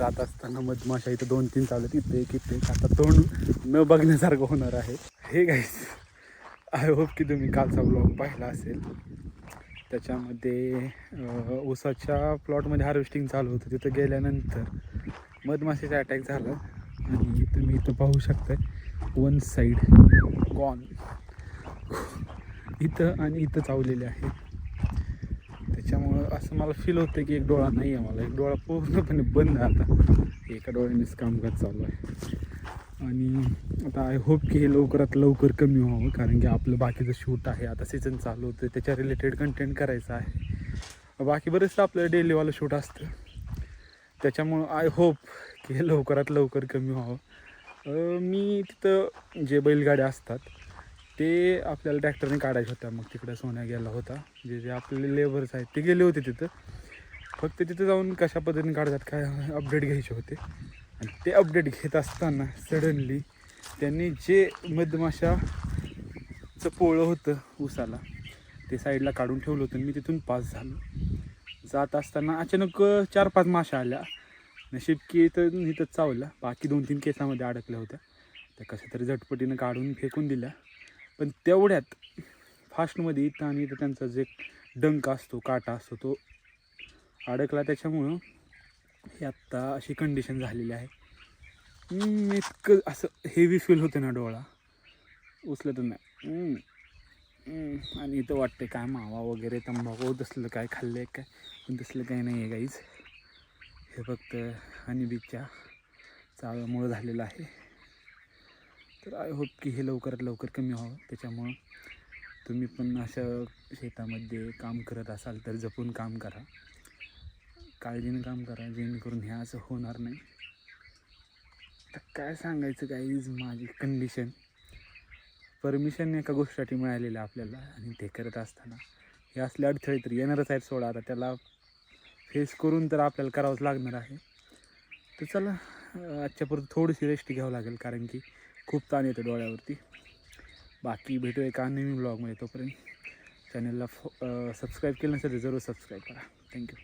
जात असताना मधमाशा इथं दोन तीन चालत इथं एक इथं आता तोंड न बघण्यासारखं होणार आहे. हे गाईस आय होप की तुम्ही कालचा ब्लॉग पाहिला असेल. त्याच्यामध्ये ऊसाच्या प्लॉटमध्ये हार्वेस्टिंग चालू होतं. तिथं गेल्यानंतर मधमाशीचा अटॅक झाला. आणि तुम्ही इथं पाहू शकताय वन साईड गॉन इथं आणि इथं चावलेले आहे असं मला फील होतं की एक डोळा नाही आहे मला. एक डोळा पूर्णपणे बंद आहे आता. एका डोळ्यानेच कामकाज चालू आहे. आणि आता आय होप की हे लवकरात लवकर कमी व्हावं कारण की आपलं बाकीचं शूट आहे. आता सीझन चालू होतं त्याच्या रिलेटेड कंटेंट करायचं आहे. बाकी बरेचसं आपलं डेलीवालं शूट असतं. त्याच्यामुळं आय होप की हे लवकरात लवकर कमी व्हावं. मी तिथं जे बैलगाड्या असतात ते आपल्याला ट्रॅक्टरने काढायच्या होत्या मग तिकडं सोन्या गेला होता. जे जे आपले लेबर्स आहेत ते गेले होते तिथं. फक्त तिथं जाऊन कशा पद्धतीने काढतात काय अपडेट घ्यायचे होते. आणि ते अपडेट घेत असताना सडनली त्यांनी जे मधमाशाचं पोळं होतं उसाला ते साईडला काढून ठेवलं होतं मी तिथून पास झालो. जात असताना अचानक चार पाच माशा आल्या. नशीब की तर इथं चावला बाकी दोन तीन केसामध्ये अडकल्या होत्या. त्या कशा तरी झटपटीनं काढून फेकून दिल्या. पण तेवढ्यात फास्टमध्ये इथं आणि इथं त्यांचा जे डंक असतो काटा असतो तो अडकला त्याच्यामुळं ही आत्ता अशी कंडिशन झालेली आहे. इतकं असं हेवी फील होतं ना डोळा. उचलत नाही. आणि इथं वाटते काय मावा वगैरे तंबाखू तसलं काय खाल्लं काय? पण तसलं काही नाही आहे काहीच हे फक्त हनी हनीबीच्या चाव्यामुळं झालेलं आहे. तर आय होप की हे लवकरात लवकर कमी व्हावं. त्याच्यामुळं तुम्ही पण अशा शेतामध्ये काम करत असाल तर जपून काम करा. काळजीनं काम करा जेणेकरून हे असं होणार नाही. तर काय सांगायचं काहीच माझी कंडिशन परमिशन एका गोष्टीसाठी मिळालेलं आहे आपल्याला आणि ते करत असताना. हे असले अडथळे तर येणारच आहेत सोडा. आता त्याला फेस करून तर आपल्याला करावंच लागणार आहे. तर चला आजच्यापर्यंत थोडीशी रेस्ट घ्यावं लागेल कारण की खूप ताण येतो डोळ्यावरती. बाकी भेटू एका नवीन ब्लॉगमध्ये तोपर्यंत. चॅनलला फो सबस्क्राईब केलं नसेल तर जरूर सबस्क्राईब करा. थँक्यू